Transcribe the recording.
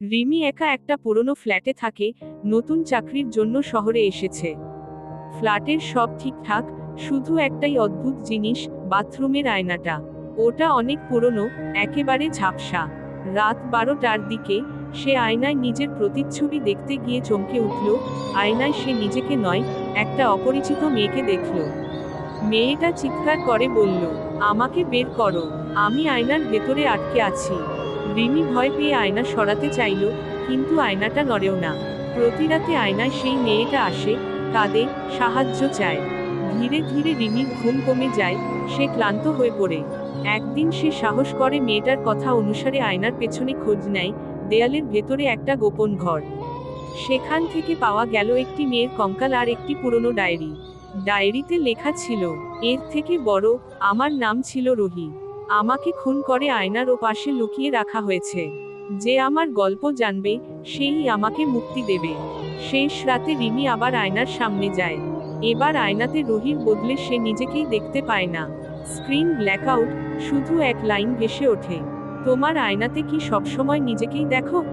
রিমি একা একটা পুরনো ফ্ল্যাটে থাকে, নতুন চাকরির জন্য শহরে এসেছে। ফ্ল্যাটের সব ঠিকঠাক, শুধু একটাই অদ্ভুত জিনিস, বাথরুমের আয়নাটা। ওটা অনেক পুরনো, একেবারে ঝাপসা। রাত বারোটার দিকে, সে আয়নায় নিজের প্রতিচ্ছবি দেখতে গিয়ে চমকে উঠল, আয়নায় সে নিজেকে নয়, একটা অপরিচিত মেয়েকে দেখল। মেয়েটা চিৎকার করে বলল, আমাকে বের করো, আমি আয়নার ভেতরে আটকে আছি। রিমি ভয় পেয়ে আয়না সরাতে চাইল, কিন্তু আয়নাটা নড়েও না। প্রতি রাতে আয়নায় সেই মেয়েটা আসে, কাঁদে, সাহায্য চায়। ধীরে ধীরে রিমির ঘুম কমে যায়, সে ক্লান্ত হয়ে পড়ে। একদিন সে সাহস করে মেয়েটার কথা অনুসারে আয়নার পেছনে খোঁজ নেয়, দেয়ালের ভেতরে একটা গোপন ঘর। সেখান থেকে পাওয়া গেল একটি মেয়ের কঙ্কাল আর একটি পুরনো ডায়েরি। ডায়েরিতে লেখা ছিল, এর থেকে বড়, আমার নাম ছিল রুহি। আমাকে খুন করে আয়নার ও পাশে লুকিয়ে রাখা হয়েছে। যে আমার গল্প জানবে, সেই আমাকে মুক্তি দেবে। শেষ রাতে রিমি আবার আয়নার সামনে যায়। এবার আয়নাতে রোহির বদলে সে নিজেকেই দেখতে পায় না। স্ক্রিন ব্ল্যাকআউট, শুধু এক লাইন ভেসে ওঠে। তোমার আয়নাতে কি সবসময় নিজেকেই দেখো?